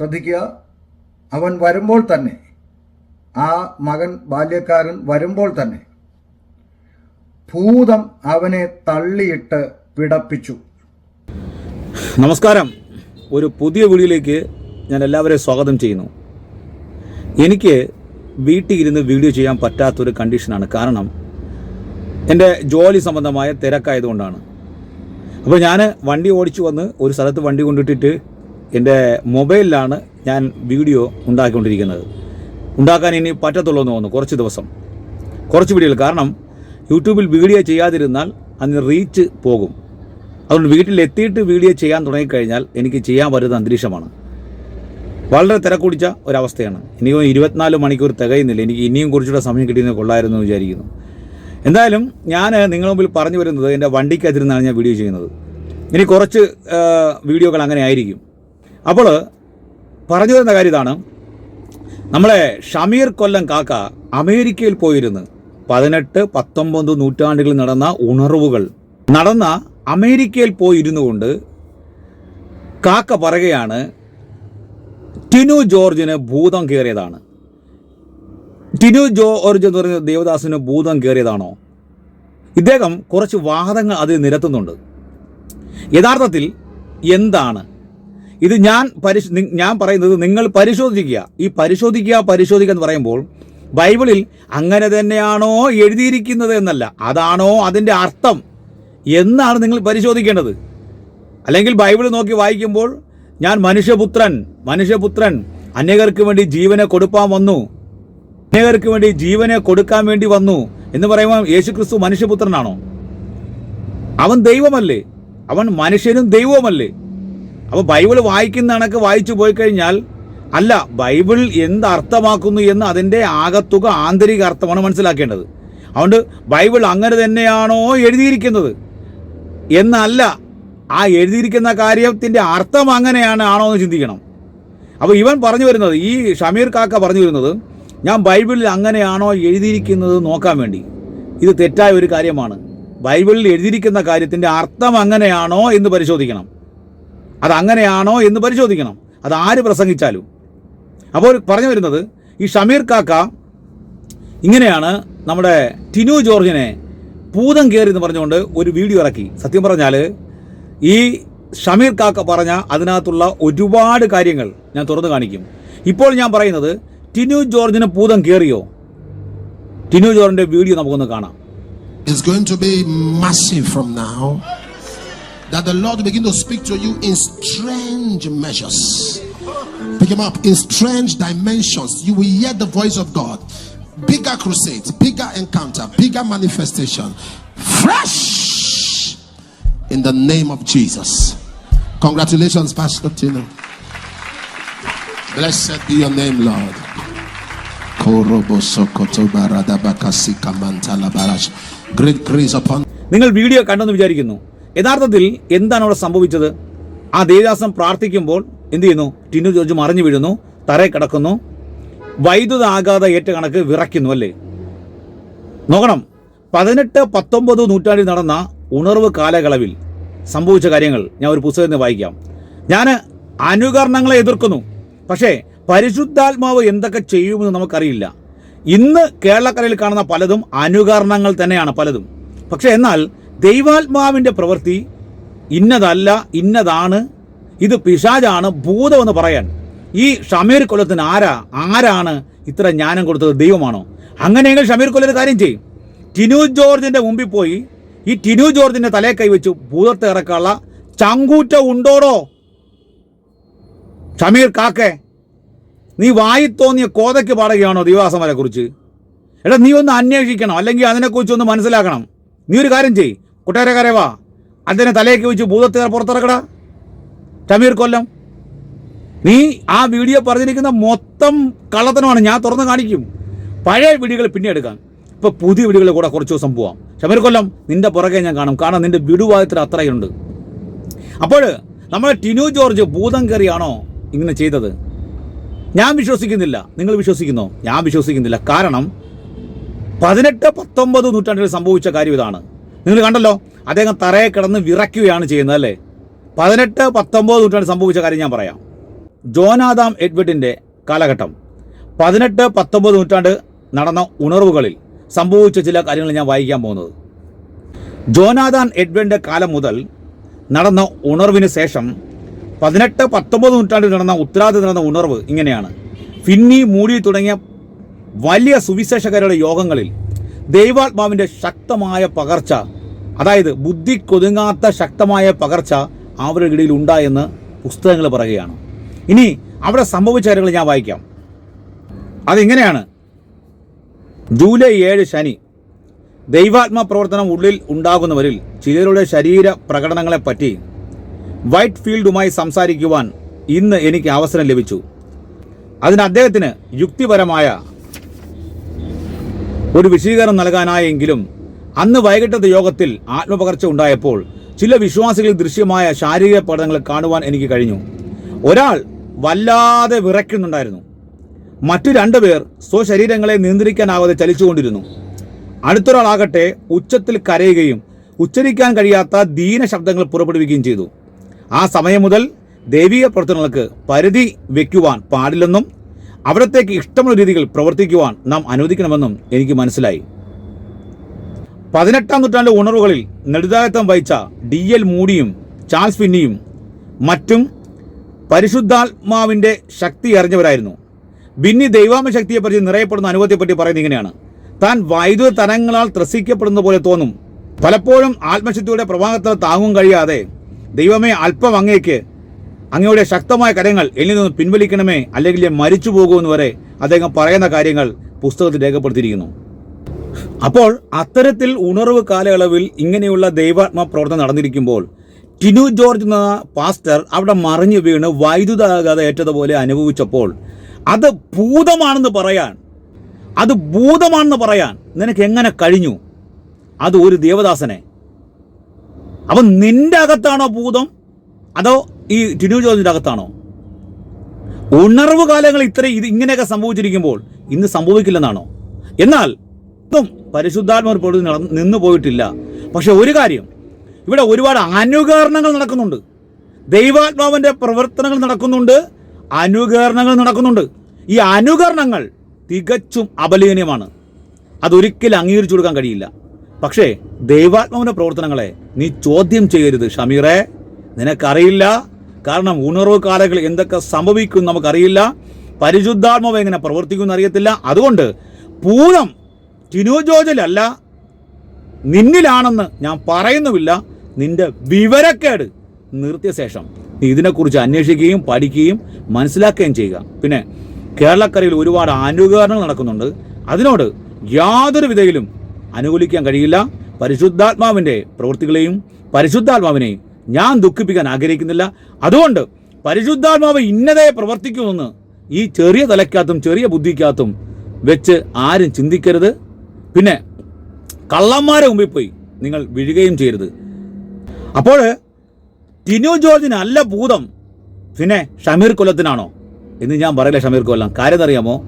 ശ്രദ്ധിക്കുക. അവൻ വരുമ്പോൾ തന്നെ ആ മകൻ ബാല്യക്കാരൻ വരുമ്പോൾ തന്നെ ഭൂതം അവനെ തള്ളിയിട്ട് പിടപ്പിച്ചു. നമസ്കാരം. ഒരു പുതിയ വീഡിയോയിലേക്ക് ഞാൻ എല്ലാവരെയും സ്വാഗതം ചെയ്യുന്നു. എനിക്ക് വീട്ടിൽ ഇരുന്ന് വീഡിയോ ചെയ്യാൻ പറ്റാത്തൊരു കണ്ടീഷനാണ്. കാരണം എന്റെ ജോലി സംബന്ധമായ തിരക്കായതുകൊണ്ടാണ്. അപ്പോൾ ഞാൻ വണ്ടി ഓടിച്ചു വന്ന് ഒരു സ്ഥലത്ത് വണ്ടി കൊണ്ടിട്ടിട്ട് എന്റെ മൊബൈലിലാണ് ഞാൻ വീഡിയോ ഉണ്ടാക്കിക്കൊണ്ടിരിക്കുന്നത്. ഉണ്ടാക്കാൻ ഇനി പറ്റത്തുള്ളൂ എന്ന് തോന്നുന്നു കുറച്ച് ദിവസം. കുറച്ച് വീഡിയോകൾ. കാരണം യൂട്യൂബിൽ വീഡിയോ ചെയ്യാതിരുന്നാൽ അതിന് റീച്ച് പോകും. അതുകൊണ്ട് വീട്ടിലെത്തിയിട്ട് വീഡിയോ ചെയ്യാൻ തുടങ്ങിക്കഴിഞ്ഞാൽ എനിക്ക് ചെയ്യാൻ പറ്റുന്ന അന്തരീക്ഷമാണ്. വളരെ തിരക്കുടിച്ച ഒരവസ്ഥയാണ്. ഇനിയും ഇരുപത്തിനാല് മണിക്കൂർ തികയുന്നില്ല. എനിക്ക് ഇനിയും കുറച്ചുകൂടെ സമയം കിട്ടിയെന്ന് കൊള്ളായിരുന്നു വിചാരിക്കുന്നു. എന്തായാലും ഞാൻ നിങ്ങൾ മുമ്പിൽ പറഞ്ഞു വരുന്നത് എന്റെ വണ്ടിക്കകത്തിരുന്നാണ് ഞാൻ വീഡിയോ ചെയ്യുന്നത്. ഇനി കുറച്ച് വീഡിയോകൾ അങ്ങനെ ആയിരിക്കും. അപ്പോൾ പറഞ്ഞു തരുന്ന കാര്യം ഇതാണ്. നമ്മളെ ഷമീർ കൊല്ലം കാക്ക അമേരിക്കയിൽ പോയിരുന്ന്. പതിനെട്ട് പത്തൊമ്പത് നൂറ്റാണ്ടുകളിൽ നടന്ന ഉണർവുകൾ. നടന്ന അമേരിക്കയിൽ പോയിരുന്നു കൊണ്ട് കാക്ക പറയുകയാണ് ടിനു ജോർജിന് ഭൂതം കയറിയതാണ്. ടിനു ജോർജ് എന്ന് പറയുന്ന ദേവദാസിന് ഭൂതം കയറിയതാണോ? ഇദ്ദേഹം കുറച്ച് വാദങ്ങൾ അതിൽ നിരത്തുന്നുണ്ട്. യഥാർത്ഥത്തിൽ എന്താണ്? ഇത് ഞാൻ പരിശോ ഞാൻ പറയുന്നത് നിങ്ങൾ പരിശോധിക്കുക. ഈ പരിശോധിക്കുക പരിശോധിക്കുക എന്ന് പറയുമ്പോൾ ബൈബിളിൽ അങ്ങനെ തന്നെയാണോ എഴുതിയിരിക്കുന്നത് എന്നല്ല. അതാണോ അതിന്റെ അർത്ഥം എന്നാണ് നിങ്ങൾ പരിശോധിക്കേണ്ടത്. അല്ലെങ്കിൽ ബൈബിൾ നോക്കി വായിക്കുമ്പോൾ ഞാൻ മനുഷ്യപുത്രൻ മനുഷ്യപുത്രൻ അനേകർക്ക് വേണ്ടി ജീവനെ കൊടുപ്പാൻ വന്നു. അനേകർക്ക് വേണ്ടി ജീവനെ കൊടുക്കാൻ വേണ്ടി വന്നു എന്ന് പറയുമ്പോൾ യേശുക്രിസ്തു മനുഷ്യപുത്രനാണോ? അവൻ ദൈവമല്ലേ? അവൻ മനുഷ്യനും ദൈവവുമല്ലേ? അപ്പോൾ ബൈബിൾ വായിക്കുന്ന കണക്ക് വായിച്ചു പോയി കഴിഞ്ഞാൽ അല്ല ബൈബിൾ എന്ത് അർത്ഥമാക്കുന്നു എന്ന് അതിന്റെ ആകത്തുക ആന്തരിക അർത്ഥമാണ് മനസ്സിലാക്കേണ്ടത്. അതുകൊണ്ട് ബൈബിൾ അങ്ങനെ തന്നെയാണോ എഴുതിയിരിക്കുന്നത്? എന്നല്ല ആ എഴുതിയിരിക്കുന്ന കാര്യത്തിന്റെ അർത്ഥം അങ്ങനെയാണ് ആണോ എന്ന് ചിന്തിക്കണം. അപ്പോൾ ഇവൻ പറഞ്ഞു വരുന്നത് ഈ ഷമീർ കാക്ക പറഞ്ഞു വരുന്നത് ഞാൻ ബൈബിളിൽ അങ്ങനെയാണോ എഴുതിയിരിക്കുന്നത് നോക്കാൻ വേണ്ടി. ഇത് തെറ്റായ ഒരു കാര്യമാണ്. ബൈബിളിൽ എഴുതിയിരിക്കുന്ന കാര്യത്തിന്റെ അർത്ഥം അങ്ങനെയാണോ എന്ന് പരിശോധിക്കണം. അത് അങ്ങനെയാണോ എന്ന് പരിശോധിക്കണം. അത് ആര് പ്രസംഗിച്ചാലും. അപ്പോൾ പറഞ്ഞു വരുന്നത് ഈ ഷമീർ കാക്ക ഇങ്ങനെയാണ് നമ്മുടെ ടിനു ജോർജിനെ പൂതം കയറി എന്ന് പറഞ്ഞുകൊണ്ട് ഒരു വീഡിയോ ഇറക്കി. സത്യം പറഞ്ഞാൽ ഈ ഷമീർ കാക്ക പറഞ്ഞ അതിനകത്തുള്ള ഒരുപാട് കാര്യങ്ങൾ ഞാൻ തുറന്നു കാണിക്കും. ഇപ്പോൾ ഞാൻ പറയുന്നത് ടിനു ജോർജിന് പൂതം കയറിയോ? ടിനു ജോർജിന്റെ വീഡിയോ നമുക്കൊന്ന് കാണാം. It's going to be massive from now. That the Lord will begin to speak to you in strange measures. Pick him up in strange dimensions. You will hear the voice of God. Bigger crusades, bigger encounter, bigger manifestation. Fresh in the name of Jesus. Congratulations, Pastor Tino. Blessed be your name, Lord. Great grace upon നിങ്ങൾ video കണ്ടെന്ന് വിചാരിക്കുന്നു യഥാർത്ഥത്തിൽ എന്താണ് അവിടെ സംഭവിച്ചത്? ആ ദേവദാസം പ്രാർത്ഥിക്കുമ്പോൾ എന്ത് ചെയ്യുന്നു? ടിനു ജോർജ് മറിഞ്ഞു വീഴുന്നു തറയെ കിടക്കുന്നു വൈദ്യുത ആഘാത ഏറ്റ കണക്ക് വിറയ്ക്കുന്നു അല്ലേ? നോക്കണം. പതിനെട്ട് പത്തൊമ്പത് നൂറ്റാണ്ടിൽ നടന്ന ഉണർവ് കാലയളവിൽ സംഭവിച്ച കാര്യങ്ങൾ ഞാൻ ഒരു പുസ്തകത്തിൽ വായിക്കാം. ഞാൻ അനുകരണങ്ങളെ എതിർക്കുന്നു. പക്ഷേ പരിശുദ്ധാത്മാവ് എന്തൊക്കെ ചെയ്യുമെന്ന് നമുക്കറിയില്ല. ഇന്ന് കേരളക്കരയിൽ കാണുന്ന പലതും അനുകരണങ്ങൾ തന്നെയാണ് പലതും. പക്ഷേ എന്നാൽ ദൈവാത്മാവിന്റെ പ്രവൃത്തി ഇന്നതല്ല ഇന്നതാണ്. ഇത് പിശാജാണ് ഭൂതമെന്ന് പറയാൻ. ഈ ഷമീർ കൊല്ലത്തിന് ആരാ ആരാണ് ഇത്ര ജ്ഞാനം കൊടുത്തത് ദൈവമാണോ? അങ്ങനെയെങ്കിൽ ഷമീർ കൊല്ലൊരു കാര്യം ചെയ്യും. ടിനു ജോർജിന്റെ മുമ്പിൽ പോയി ഈ ടിനു ജോർജിന്റെ തലയെ കൈവച്ചു ഭൂതത്തെ ഇറക്കാനുള്ള ചങ്കൂറ്റ ഉണ്ടോടോ? ഷമീർ കാക്കെ നീ വായി തോന്നിയ കോതയ്ക്ക് പാടുകയാണോ ദൈവാസമരെക്കുറിച്ച്? എടാ നീ ഒന്ന് അന്വേഷിക്കണം അല്ലെങ്കിൽ അതിനെക്കുറിച്ച് ഒന്ന് മനസ്സിലാക്കണം. നീ ഒരു കാര്യം ചെയ് കുട്ടേരക്കാരെ വാ. അതിനെ തലയൊക്കെ വെച്ച് ഭൂതത്തെ പുറത്തിറക്കടാ. ഷമീർ കൊല്ലം. നീ ആ വീഡിയോ പറഞ്ഞിരിക്കുന്ന മൊത്തം കള്ളത്തനമാണ്. ഞാൻ തുറന്ന് കാണിക്കും. പഴയ വീഡിയോകൾ പിന്നെ എടുക്കാം. ഇപ്പൊ പുതിയ വീഡിയോകൾ കൂടെ കുറച്ച് ദിവസം പോവാം. ഷമീർ കൊല്ലം നിന്റെ പുറകെ ഞാൻ കാണും. കാരണം നിന്റെ വിടുവാദത്തിൽ അത്രയുണ്ട്. അപ്പോൾ നമ്മളെ ടിനു ജോർജ് ഭൂതം കയറിയാണോ ഇങ്ങനെ ചെയ്തത്? ഞാൻ വിശ്വസിക്കുന്നില്ല. നിങ്ങൾ വിശ്വസിക്കുന്നോ? ഞാൻ വിശ്വസിക്കുന്നില്ല. കാരണം പതിനെട്ട് പത്തൊമ്പത് നൂറ്റാണ്ടിൽ സംഭവിച്ച കാര്യം ഇതാണ്. നിങ്ങൾ കണ്ടല്ലോ? അദ്ദേഹം തറയെ കിടന്ന് വിറയ്ക്കുകയാണ് ചെയ്യുന്നത് അല്ലേ? പതിനെട്ട് പത്തൊമ്പത് നൂറ്റാണ്ട് സംഭവിച്ച കാര്യം ഞാൻ പറയാം. ജോനാദാം എഡ്വേർഡിന്റെ കാലഘട്ടം. പതിനെട്ട് പത്തൊമ്പത് നൂറ്റാണ്ട് നടന്ന ഉണർവുകളിൽ സംഭവിച്ച ചില കാര്യങ്ങൾ ഞാൻ വായിക്കാൻ പോകുന്നത്. ജോനാദാൻ എഡ്വേർഡിന്റെ കാലം മുതൽ നടന്ന ഉണർവിന് ശേഷം പതിനെട്ട് പത്തൊമ്പത് നൂറ്റാണ്ടിൽ നടന്ന ഉത്തരാദിൽ നടന്ന ഉണർവ് ഇങ്ങനെയാണ്. ഫിന്നി മൂടി തുടങ്ങിയ വലിയ സുവിശേഷകരുടെ യോഗങ്ങളിൽ ദൈവാത്മാവിന്റെ ശക്തമായ പകർച്ച അതായത് ബുദ്ധി കൊതുങ്ങാത്ത ശക്തമായ പകർച്ച അവരുടെ ഇടയിൽ ഉണ്ടായെന്ന് പുസ്തകങ്ങൾ പറയുകയാണ്. ഇനി അവിടെ സംഭവിച്ച കാര്യങ്ങൾ ഞാൻ വായിക്കാം. അതിങ്ങനെയാണ്. ജൂലൈ ഏഴ് ശനി. ദൈവാത്മ പ്രവർത്തനം ഉള്ളിൽ ഉണ്ടാകുന്നവരിൽ ചിലരുടെ ശരീര പ്രകടനങ്ങളെപ്പറ്റി വൈറ്റ് ഫീൽഡുമായി സംസാരിക്കുവാൻ ഇന്ന് എനിക്ക് അവസരം ലഭിച്ചു. അതിന് അദ്ദേഹത്തിന് യുക്തിപരമായ ഒരു വിശദീകരണം നൽകാനായെങ്കിലും അന്ന് വൈകിട്ടത്തെ യോഗത്തിൽ ആത്മപകർച്ച ഉണ്ടായപ്പോൾ ചില വിശ്വാസികളിൽ ദൃശ്യമായ ശാരീരിക പഠനങ്ങൾ കാണുവാൻ എനിക്ക് കഴിഞ്ഞു. ഒരാൾ വല്ലാതെ വിറയ്ക്കുന്നുണ്ടായിരുന്നു. മറ്റു രണ്ടുപേർ സ്വശരീരങ്ങളെ നിയന്ത്രിക്കാനാവാതെ ചലിച്ചുകൊണ്ടിരുന്നു. അടുത്തൊരാളാകട്ടെ ഉച്ചത്തിൽ കരയുകയും ഉച്ചരിക്കാൻ കഴിയാത്ത ദീന ശബ്ദങ്ങൾ പുറപ്പെടുവിക്കുകയും ചെയ്തു. ആ സമയം മുതൽ ദൈവിക പ്രവർത്തനങ്ങൾക്ക് പരിധി വയ്ക്കുവാൻ പാടില്ലെന്നും അവിടത്തേക്ക് ഇഷ്ടമുള്ള രീതിയിൽ പ്രവർത്തിക്കുവാൻ നാം അനുവദിക്കണമെന്നും എനിക്ക് മനസ്സിലായി. പതിനെട്ടാം നൂറ്റാണ്ട് ഉണർവുകളിൽ നെടുതായത്വം വഹിച്ച ഡി എൽ മൂഡിയും ചാൾസ് ഫിന്നിയും മറ്റും പരിശുദ്ധാത്മാവിന്റെ ശക്തി അറിഞ്ഞവരായിരുന്നു. ബിന്നി ദൈവാമ ശക്തിയെപ്പറ്റി നിറയപ്പെടുന്ന അനുഭവത്തെപ്പറ്റി പറയുന്നത് ഇങ്ങനെയാണ്. താൻ വൈദ്യുത തരങ്ങളാൽ ത്രസിക്കപ്പെടുന്ന പോലെ തോന്നും. പലപ്പോഴും ആത്മശക്തിയുടെ പ്രവാഹത്തിൽ താങ്ങും കഴിയാതെ ദൈവമേ അല്പം അങ്ങേക്ക് അങ്ങയുടെ ശക്തമായ കരങ്ങൾ എന്നിൽ നിന്ന് പിൻവലിക്കണമേ അല്ലെങ്കിൽ ഞാൻ മരിച്ചു പോകുമെന്ന് വരെ അദ്ദേഹം പറയുന്ന കാര്യങ്ങൾ പുസ്തകത്തിൽ രേഖപ്പെടുത്തിയിരിക്കുന്നു. അപ്പോൾ അത്തരത്തിൽ ഉണർവ് കാലയളവിൽ ഇങ്ങനെയുള്ള ദൈവാത്മ പ്രവർത്തനം നടന്നിരിക്കുമ്പോൾ ടിനു ജോർജ് എന്ന പാസ്റ്റർ അവിടെ മറിഞ്ഞു വീണ് വൈദ്യുതാഘാതം ഏറ്റതുപോലെ അനുഭവിച്ചപ്പോൾ അത് ഭൂതമാണെന്ന് പറയാൻ അത് ഭൂതമാണെന്ന് പറയാൻ നിനക്ക് എങ്ങനെ കഴിഞ്ഞു? അത് ഒരു ദേവദാസനെ. അപ്പം നിന്റെ അകത്താണോ ഭൂതം? അതോ ഈ ടിനു ജോർജിന്റെ അകത്താണോ? ഉണർവ് കാലങ്ങൾ ഇത്ര ഇത് ഇങ്ങനെയൊക്കെ സംഭവിച്ചിരിക്കുമ്പോൾ ഇന്ന് സംഭവിക്കില്ലെന്നാണോ? എന്നാൽ ഇതും പരിശുദ്ധാത്മ പൊടി നിന്ന് പോയിട്ടില്ല. പക്ഷെ ഒരു കാര്യം ഇവിടെ ഒരുപാട് അനുകരണങ്ങൾ നടക്കുന്നുണ്ട്. ദൈവാത്മാവിന്റെ പ്രവർത്തനങ്ങൾ നടക്കുന്നുണ്ട് അനുകരണങ്ങൾ നടക്കുന്നുണ്ട്. ഈ അനുകരണങ്ങൾ തികച്ചും അപലീനീയമാണ്. അതൊരിക്കലും അംഗീകരിച്ചു കൊടുക്കാൻ കഴിയില്ല. പക്ഷേ ദൈവാത്മാവിന്റെ പ്രവർത്തനങ്ങളെ നീ ചോദ്യം ചെയ്യരുത് ഷമീറെ. നിനക്കറിയില്ല? കാരണം ഉണർവ് കാലകൾ എന്തൊക്കെ സംഭവിക്കും നമുക്കറിയില്ല. പരിശുദ്ധാത്മാവ് എങ്ങനെ പ്രവർത്തിക്കും അറിയത്തില്ല. അതുകൊണ്ട് പൂരം ടിനുജോജലല്ല നിന്നിലാണെന്ന് ഞാൻ പറയുന്നുമില്ല. നിന്റെ വിവരക്കേട് നിർത്തിയ ശേഷം നീ ഇതിനെക്കുറിച്ച് അന്വേഷിക്കുകയും പഠിക്കുകയും മനസ്സിലാക്കുകയും ചെയ്യുക. പിന്നെ കേരളക്കരയിൽ ഒരുപാട് അനുകരണങ്ങൾ നടക്കുന്നുണ്ട്. അതിനോട് യാതൊരു വിധയിലും അനുകൂലിക്കാൻ കഴിയില്ല. പരിശുദ്ധാത്മാവിന്റെ പ്രവൃത്തികളെയും പരിശുദ്ധാത്മാവിനെയും ഞാൻ ദുഃഖിപ്പിക്കാൻ ആഗ്രഹിക്കുന്നില്ല. അതുകൊണ്ട് പരിശുദ്ധാത്മാവ് ഇന്നതേ പ്രവർത്തിക്കുമെന്ന് ഈ ചെറിയ തലയ്ക്കകത്തും ചെറിയ ബുദ്ധിക്കകത്തും വെച്ച് ആരും ചിന്തിക്കരുത്. പിന്നെ കള്ളന്മാരെ മുമ്പിൽ പോയി നിങ്ങൾ വീഴുകയും ചെയ്യരുത്. അപ്പോൾ ടിനു ജോർജിന് അല്ല ഭൂതം. പിന്നെ ഷമീർ കൊല്ലത്തിനാണോ? എന്ന് ഞാൻ പറയില്ല ഷമീർ കൊല്ലം. കാര്യം അറിയാമോ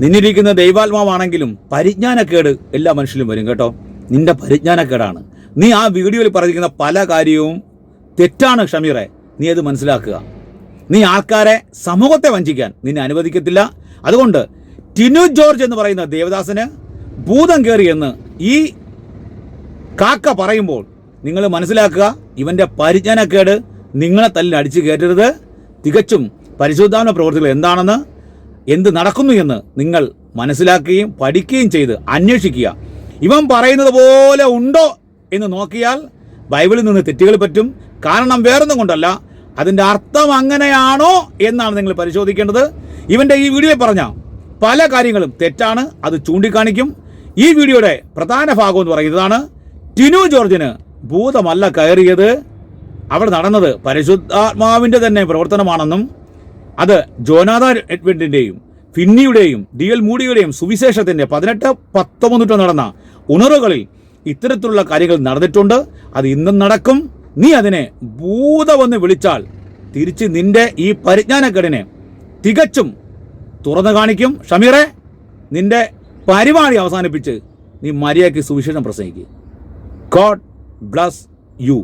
നിന്നിരിക്കുന്ന ദൈവാത്മാവാണെങ്കിലും പരിജ്ഞാനക്കേട് എല്ലാ മനുഷ്യരും വരും കേട്ടോ. നിന്റെ പരിജ്ഞാനക്കേടാണ്. നീ ആ വീഡിയോയിൽ പറഞ്ഞിരിക്കുന്ന പല കാര്യവും തെറ്റാണ് ഷമീറെ. നീ അത് മനസ്സിലാക്കുക. നീ ആൾക്കാരെ സമൂഹത്തെ വഞ്ചിക്കാൻ നിന്നെ അനുവദിക്കത്തില്ല. അതുകൊണ്ട് ടിനു ജോർജ് എന്ന് പറയുന്ന ദേവദാസന് ഭൂതം കയറിയെന്ന് ഈ കാക്ക പറയുമ്പോൾ നിങ്ങൾ മനസ്സിലാക്കുക ഇവന്റെ പരിജ്ഞാനക്കേട് നിങ്ങളെ തല്ലിൽ അടിച്ചു കയറ്റരുത്. തികച്ചും പരിശുദ്ധാത്മ പ്രവർത്തികൾ എന്താണെന്ന് എന്ത് നടക്കുന്നു എന്ന് നിങ്ങൾ മനസ്സിലാക്കുകയും പഠിക്കുകയും ചെയ്ത് അന്വേഷിക്കുക. ഇവൻ പറയുന്നത് പോലെ ഉണ്ടോ എന്ന് നോക്കിയാൽ ബൈബിളിൽ നിന്ന് തെറ്റുകൾ പറ്റും. കാരണം വേറൊന്നും കൊണ്ടല്ല. അതിന്റെ അർത്ഥം അങ്ങനെയാണോ എന്നാണ് നിങ്ങൾ പരിശോധിക്കേണ്ടത്. ഇവന്റെ ഈ വീഡിയോയിൽ പറഞ്ഞ പല കാര്യങ്ങളും തെറ്റാണ്. അത് ചൂണ്ടിക്കാണിക്കും. ഈ വീഡിയോയുടെ പ്രധാന ഭാഗം എന്ന് പറയുന്നതാണ് ടിനു ജോർജിന് ഭൂതമല്ല കയറിയത്. അവിടെ നടന്നത് പരിശുദ്ധാത്മാവിന്റെ തന്നെ പ്രവർത്തനമാണെന്നും അത് ജോനാഥ എഡ്വിന്റിന്റെയും ഫിന്നിയുടെയും ഡി എൽ മൂഡിയുടെയും സുവിശേഷത്തിന്റെ പതിനെട്ട് പത്തൊമ്പതിട്ട് നടന്ന ഉണർവുകളിൽ ഇത്തരത്തിലുള്ള കാര്യങ്ങൾ നടന്നിട്ടുണ്ട്. അത് ഇന്നും നടക്കും. നീ അതിനെ ഭൂതമെന്ന് വിളിച്ചാൽ തിരിച്ച് നിന്റെ ഈ പരിജ്ഞാനക്കേടിനെ തികച്ചും തുറന്നു കാണിക്കും. ഷമീറെ നിന്റെ പരിപാടി അവസാനിപ്പിച്ച് നീ മര്യാദയ്ക്ക് സുവിശേഷം പ്രസംഗിക്കുക ഗോഡ് ബ്ലസ് യു.